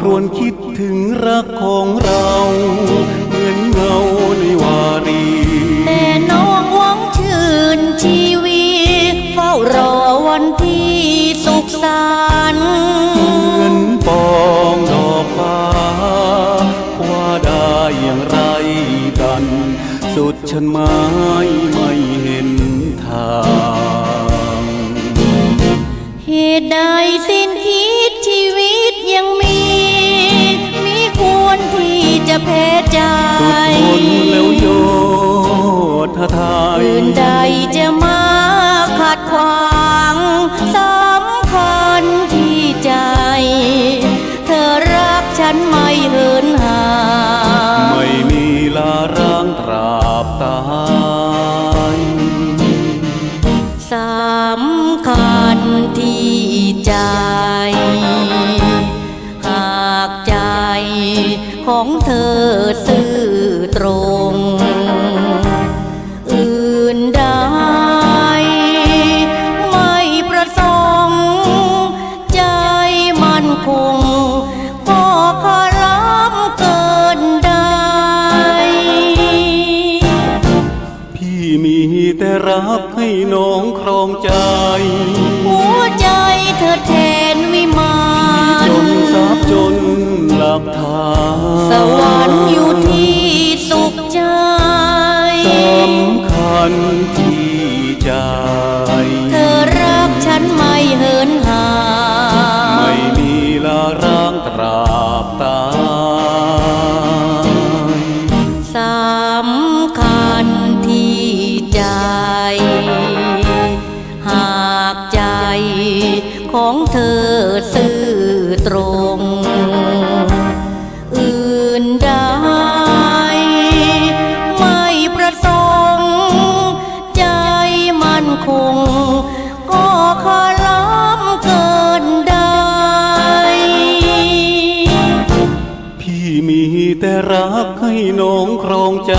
ครวนคิดถึงรักของเรา เหมือนเงาในวารี แต่น้องหวังชื่นชีวิตเฝ้ารอวันที่สุขสันต์เหมือนปองดอกฟ้าว่าได้อย่างไรกัน สุดฉันไม้ไม่เห็นทาง เหตุใดสิ้ จะแพ้ใจสุดทนแล้วโยธาไทยอื่นใดจะมาขัดขวางสำคัญที่ใจ เธอรักฉันไม่เหินห่างไม่มีลาร้างตราบตา ของเธอซื่อตรง อื่นใดไม่ประสงค์ใจมันคงก็ขอล้ำเกินได้ พี่มีแต่รักให้น้องครองใจ หัวใจเธอแท ของเธอซื่อตรง อื่นใดไม่ประสงค์ใจมันคง ก็ขอล้ำเกินได้ พี่มีแต่รักให้น้องครองใจ